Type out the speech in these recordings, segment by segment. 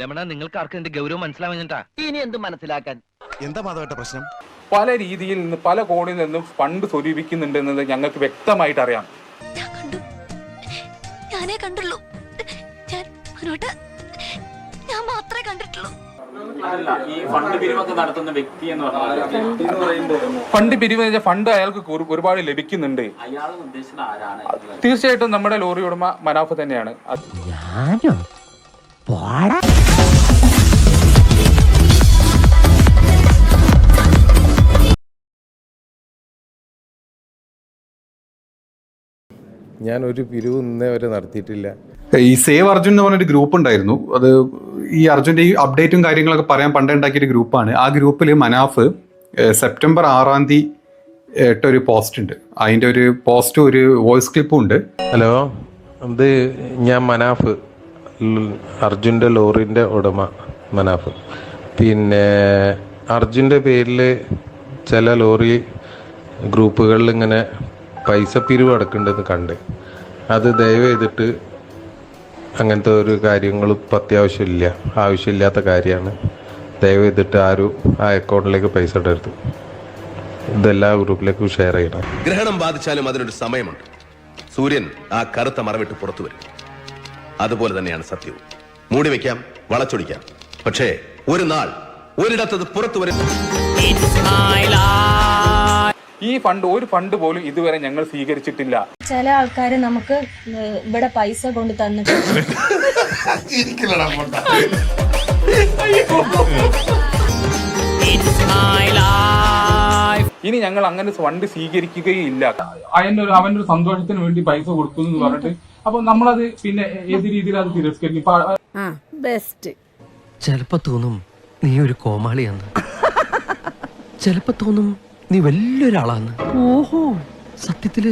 രമണ നിങ്ങൾക്ക് ആർക്കും എന്റെ ഗൗരവം മനസ്സിലാവുന്നിട്ടാ? ഇനി എന്ത് മനസ്സിലാക്കാൻ? എന്താ മാധവേട്ട പ്രശ്നം? പല രീതിയിൽ നിന്ന് പല കോണിൽ നിന്നും ഫണ്ട് സ്വരൂപിക്കുന്നുണ്ട് എന്നത് ഞങ്ങൾക്ക് വ്യക്തമായിട്ട് അറിയാം. ഞാൻ കണ്ടു. ഞാനേ കണ്ടുള്ളൂ. ഞാൻ മനോട്ട് ഞാൻ മാത്രമേ കണ്ടിട്ടുള്ളൂ. ഈ ഫണ്ട് പിരിവൊക്കെ നടത്തുന്ന വ്യക്തി എന്ന് പറഞ്ഞാൽ ഫണ്ട് പിരിവ് ഫണ്ട് അയാൾക്ക് ഒരുപാട് ലഭിക്കുന്നുണ്ട്. തീർച്ചയായിട്ടും നമ്മുടെ ലോറി ഉടമ മനാഫ് തന്നെയാണ്. അത് ഞാൻ ഒരു പിരിവ് ഇന്നേ വരെ നടത്തിയിട്ടില്ല. ഈ സേവ് അർജുൻ എന്ന് പറഞ്ഞൊരു ഗ്രൂപ്പ് ഉണ്ടായിരുന്നു. അത് ഈ അർജുന്റെ ഈ അപ്ഡേറ്റും കാര്യങ്ങളൊക്കെ പറയാൻ പണ്ട് ഉണ്ടാക്കിയൊരു ഗ്രൂപ്പാണ്. ആ ഗ്രൂപ്പിൽ മനാഫ് സെപ്റ്റംബർ ആറാം തീയതി ഇട്ടൊരു പോസ്റ്റ് ഉണ്ട്. അതിന്റെ ഒരു പോസ്റ്റും ഒരു വോയിസ് ക്ലിപ്പും ഉണ്ട്. ഹലോ ഇത് ഞാൻ മനാഫ് അർജുന്റെ ലോറിന്റെ ഉടമ മനാഫ്. പിന്നെ അർജുന്റെ പേരിൽ ചില ലോറി ഗ്രൂപ്പുകളിൽ ഇങ്ങനെ പൈസ പിരിവ് അടക്കേണ്ടതെന്ന് കണ്ട്. അത് ദയവ് ചെയ്തിട്ട് അങ്ങനത്തെ ഒരു കാര്യങ്ങൾ ഇപ്പം അത്യാവശ്യമില്ല. ആവശ്യമില്ലാത്ത കാര്യമാണ്. ദയവ് ചെയ്തിട്ട് ആരും ആ അക്കൗണ്ടിലേക്ക് പൈസ ഇടരുത്. ഇതെല്ലാ ഗ്രൂപ്പിലേക്കും ഷെയർ ചെയ്യണം. ഗ്രഹണം ബാധിച്ചാലും അതിനൊരു സമയമുണ്ട്. സൂര്യൻ ആ കറുത്ത മറവിട്ട് പുറത്തു വരും. അതുപോലെ തന്നെയാണ് സത്യവും. മൂടി വെക്കാം വളച്ചൊടിക്കാം. പക്ഷേ ഒരു നാൾ ഒരിടത്തത് പുറത്തു വരും. ഈ ഫണ്ട് ഒരു ഫണ്ട് പോലും ഇതുവരെ ഞങ്ങൾ സ്വീകരിച്ചിട്ടില്ല. ചില ആൾക്കാർ നമുക്ക് ഇവിടെ പൈസ കൊണ്ട് തന്നിട്ട് ഇനി ഞങ്ങൾ അങ്ങനെ ഫണ്ട് സ്വീകരിക്കുകയില്ല. അതിന്റെ ഒരു അവന്റെ ഒരു സന്തോഷത്തിന് വേണ്ടി പൈസ കൊടുക്കുന്നു എന്ന് പറഞ്ഞിട്ട് അപ്പൊ നമ്മളത് പിന്നെ ഏത് രീതിയിൽ അത് തിരസ്കരിക്കും? ബെസ്റ്റ് ചെലപ്പോ തോന്നും നീ ഒരു കോമാളിയാണ് ചെലപ്പോ തോന്നും നീ വലിയൊരാളാന്ന്. ഓഹോ സത്യത്തിൽ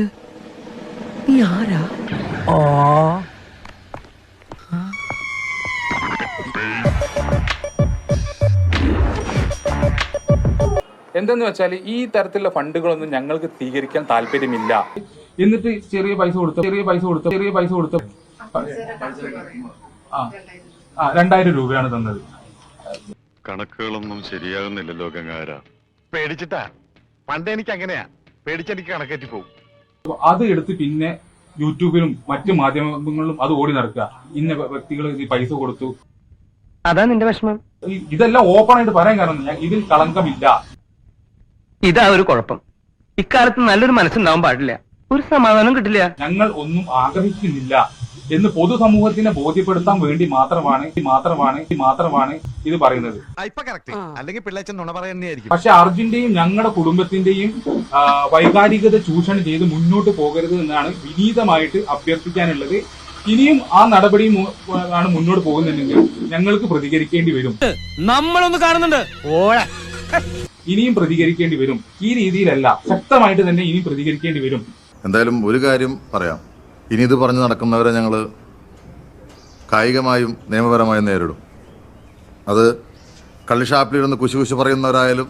നീ ആരാ? ഓ എന്തെന്ന് വെച്ചാൽ ഈ തരത്തിലുള്ള ഫണ്ടുകളൊന്നും ഞങ്ങൾക്ക് സ്വീകരിക്കാൻ താല്പര്യമില്ല. എന്നിട്ട് ചെറിയ പൈസ കൊടുത്തു ചെറിയ പൈസ കൊടുത്തു ചെറിയ പൈസ കൊടുത്തു. ആ ആ രണ്ടായിരം രൂപയാണ് തന്നത്. കണക്കുകളൊന്നും ശരിയാകുന്നില്ലല്ലോ ഗംഗാര പേടിച്ചിട്ടാ? പണ്ട് എനിക്ക് അങ്ങനെയാ പേടിച്ചെനിക്ക് കണക്കേറ്റി പോകും അത് എടുത്ത് പിന്നെ യൂട്യൂബിലും മറ്റു മാധ്യമങ്ങളിലും അത് ഓടി നടക്കുക. ഇന്ന വ്യക്തികൾ ഈ പൈസ കൊടുത്തു. അതാ നിന്റെ വിഷമം. ഇതെല്ലാം ഓപ്പൺ ആയിട്ട് പറയാൻ കാരണം ഞാൻ ഇതിൽ കളങ്കമില്ല. ഇതാ ഒരു കുഴപ്പം. ഇക്കാലത്ത് നല്ലൊരു മനസ്സുണ്ടാവാൻ പാടില്ല. ഒരു സമാധാനം കിട്ടില്ല. ഞങ്ങൾ ഒന്നും ആഗ്രഹിക്കുന്നില്ല. എന്ന് പൊതുസമൂഹത്തിനെ ബോധ്യപ്പെടുത്താൻ വേണ്ടി മാത്രമാണ് മാത്രമാണ് മാത്രമാണ് ഇത് പറയുന്നത്. അല്ലെങ്കിൽ പക്ഷെ അർജുന്റെയും ഞങ്ങളുടെ കുടുംബത്തിന്റെയും വൈകാരികത ചൂഷണം ചെയ്ത് മുന്നോട്ട് പോകരുത് എന്നാണ് വിനീതമായിട്ട് അഭ്യർത്ഥിക്കാനുള്ളത്. ഇനിയും ആ നടപടി ആണ് മുന്നോട്ട് പോകുന്നുണ്ടെങ്കിൽ ഞങ്ങൾക്ക് പ്രതികരിക്കേണ്ടി വരും. നമ്മളൊന്ന് കാണുന്നുണ്ട്. ഓഴ ഇനിയും പ്രതികരിക്കേണ്ടി വരും. ഈ രീതിയിലല്ല ശക്തമായിട്ട് തന്നെ ഇനിയും പ്രതികരിക്കേണ്ടി വരും. എന്തായാലും ഒരു കാര്യം പറയാം. ഇനി ഇത് പറഞ്ഞു നടക്കുന്നവരെ ഞങ്ങൾ കായികമായും നിയമപരമായും നേരിടും. അത് കള്ളിഷാപ്പിലിരുന്ന് കുശി കുശി പറയുന്നവരായാലും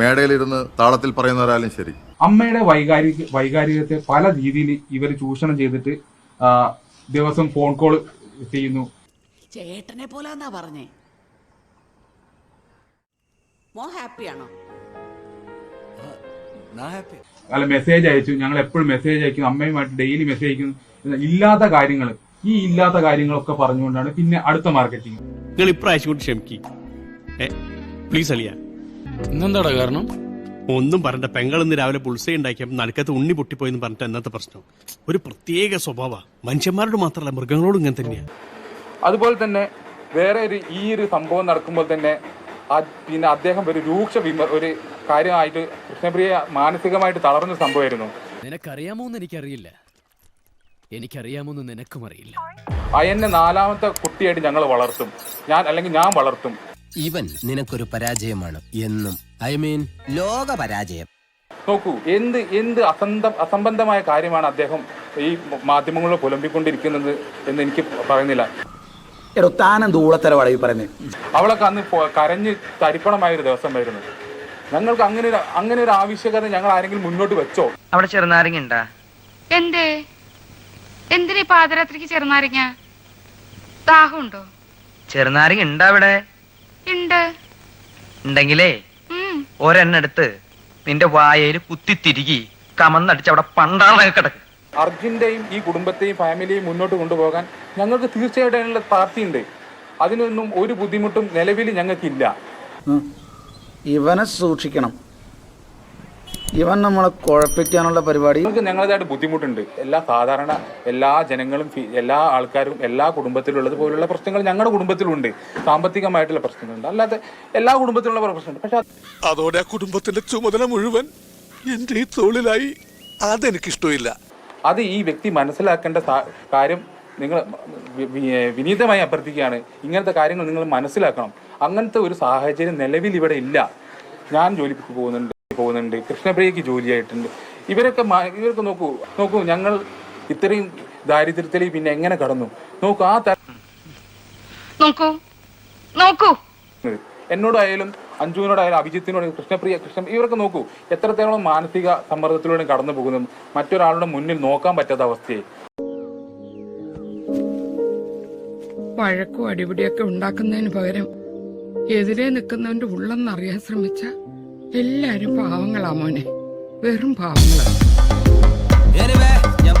മേടയിലിരുന്ന് താളത്തിൽ പറയുന്നവരായാലും ശരി. അമ്മയുടെ വൈകാരിക വൈകാരികത്തെ പല രീതിയിൽ ഇവർ ചൂഷണം ചെയ്തിട്ട് ദിവസം ഫോൺ കോൾ ചെയ്യുന്നു. ചേട്ടനെ പോലെ പറഞ്ഞേ. മോ ഹാപ്പിയാണോ അല്ല മെസ്സേജ് അയച്ചു. ഞങ്ങൾ എപ്പോഴും മെസ്സേജ് അയക്കും. അമ്മയുമായിട്ട് ഡെയിലി മെസ്സേജ് അയക്കുന്നു ഇല്ലാത്ത കാര്യങ്ങൾ. ഈ ഇല്ലാത്ത കാര്യങ്ങളൊക്കെ പറഞ്ഞുകൊണ്ടാണ് പിന്നെ അടുത്ത മാർക്കറ്റിംഗ് നിങ്ങൾ ഇപ്രാവശ്യം കൂടി ക്ഷമിക്കും. പ്ലീസ് അളിയ ഇന്നെന്താടാ കാരണം? ഒന്നും പറഞ്ഞ പെങ്ങൾ ഇന്ന് രാവിലെ പുൾസൈ ഉണ്ടാക്കിയപ്പോൾ നടുക്കത്ത് ഉണ്ണി പൊട്ടിപ്പോയെന്ന് പറഞ്ഞിട്ട് എന്നത്തെ പ്രശ്നം. ഒരു പ്രത്യേക സ്വഭാവ. മനുഷ്യന്മാരോട് മാത്രമല്ല മൃഗങ്ങളോടും ഇങ്ങനെ തന്നെയാ. അതുപോലെ തന്നെ വേറെ ഒരു ഈ ഒരു സംഭവം നടക്കുമ്പോൾ തന്നെ പിന്നെ അദ്ദേഹം ഒരു രൂക്ഷ വിമർ ഒരു കാര്യമായിട്ട് കൃഷ്ണപ്രിയ മാനസികമായിട്ട് തളർന്ന സംഭവമായിരുന്നു. നിനക്കറിയാമോ എന്ന് എനിക്കറിയില്ല. എനിക്കറിയാമോന്ന് നിനക്കും അറിയില്ല. അയന്നെ നാലാമത്തെ കുട്ടിയായിട്ട് ഞങ്ങൾ വളർത്തും. ഞാൻ അല്ലെങ്കിൽ ഞാൻ വളർത്തും. ഇവൻ നിനക്കൊരു പരാജയമാണ് എന്നും. ഐ മീൻ ലോക പരാജയം. നോക്കൂ എന്ത് എന്ത് അസന്ധ അസംബന്ധമായ കാര്യമാണ് അദ്ദേഹം ഈ മാധ്യമങ്ങളിൽ പുലമ്പിക്കൊണ്ടിരിക്കുന്നത് എന്ന് എനിക്ക് പറയുന്നില്ല. എടോ താനം ദൂളത്തരവാടാ ഈ പറയുന്നത് അവളൊക്കെ അന്ന് കരഞ്ഞ് തരിപ്പണമായ ഒരു ദിവസമായിരുന്നു. ഞങ്ങൾക്ക് അങ്ങനെ ഒരു അങ്ങനെ ഒരു ആവശ്യകത ഞങ്ങൾ ആരെങ്കിലും മുന്നോട്ട് വെച്ചോ? അവിടെ ചെറുനാരങ്ങ ഉണ്ടാ. എന്തേ? എന്തിനാ പാതിരാത്രിക്ക് ചെറുനാരങ്ങ? ദാഹമുണ്ടോ? ചെറുനാരങ്ങ ഉണ്ടാ ഉണ്ട്. ഉണ്ടെങ്കിലേ ഒരെണ്ണം എടുത്ത് നിന്റെ വായയിൽ കുത്തി തിരികി കമന്നടിച്ച് അവിടെ പണ്ടാറങ്ങ കിടക്ക്. അർജുന്റെയും ഈ കുടുംബത്തെയും ഫാമിലിയെയും മുന്നോട്ട് കൊണ്ടുപോകാൻ ഞങ്ങൾക്ക് തീർച്ചയായിട്ടും അതിനുള്ള പ്രാപ്തിയുണ്ട്. അതിനൊന്നും ഒരു ബുദ്ധിമുട്ടും നിലവിൽ ഞങ്ങൾക്കില്ല. ഇവനെ സൂക്ഷിക്കണം. ഇവൻ നമ്മളെ കുഴപ്പിക്കാനുള്ള പരിപാടി. നമുക്ക് ഞങ്ങളതായിട്ട് ബുദ്ധിമുട്ടുണ്ട്. എല്ലാ സാധാരണ എല്ലാ ജനങ്ങളും എല്ലാ ആൾക്കാരും എല്ലാ കുടുംബത്തിലുള്ളത് പോലുള്ള പ്രശ്നങ്ങൾ ഞങ്ങളുടെ കുടുംബത്തിലുണ്ട്. സാമ്പത്തികമായിട്ടുള്ള പ്രശ്നങ്ങളുണ്ട്. അല്ലാതെ എല്ലാ കുടുംബത്തിലുള്ള പ്രശ്നമുണ്ട്. പക്ഷെ അതോടെ ആ കുടുംബത്തിന്റെ ചുമതല മുഴുവൻ എന്റെ ഈ തൊഴിലായി അതെനിക്കിഷ്ടമില്ല. അത് ഈ വ്യക്തി മനസ്സിലാക്കേണ്ട കാര്യം നിങ്ങൾ വിനീതമായി അഭ്യർത്ഥിക്കുകയാണ്. ഇങ്ങനത്തെ കാര്യങ്ങൾ നിങ്ങൾ മനസ്സിലാക്കണം. അങ്ങനത്തെ ഒരു സാഹചര്യം നിലവിൽ ഇവിടെ ഇല്ല. ഞാൻ ജോലിക്ക് പോകുന്നുണ്ട് പോകുന്നുണ്ട്. കൃഷ്ണപ്രിയക്ക് ജോലിയായിട്ടുണ്ട്. ഇവരൊക്കെ ഇവരൊക്കെ നോക്കൂ നോക്കൂ ഞങ്ങൾ ഇത്രയും ദാരിദ്ര്യത്തിൽ പിന്നെ എങ്ങനെ കടന്നു? നോക്കൂ ആ നോക്കൂ നോക്കൂ. എന്നോടായാലും അഞ്ജുവിനോടായാലും അഭിജിത്തിനോടും കൃഷ്ണപ്രിയ കൃഷ്ണ ഇവരൊക്കെ നോക്കൂ എത്രത്തോളം മാനസിക സമ്മർദ്ദത്തിലൂടെ കടന്നു പോകുന്നു മറ്റൊരാളുടെ മുന്നിൽ നോക്കാൻ പറ്റാത്ത അവസ്ഥയെ. വഴക്കും അടിപിടിയൊക്കെ ഉണ്ടാക്കുന്നതിന് പകരം എതിരെ നിൽക്കുന്നവന്റെ ഉള്ളെന്നറിയാൻ ശ്രമിച്ച എല്ലാരും പാവങ്ങളാ മോനെ. വെറും പാവങ്ങളാ. ഞാൻ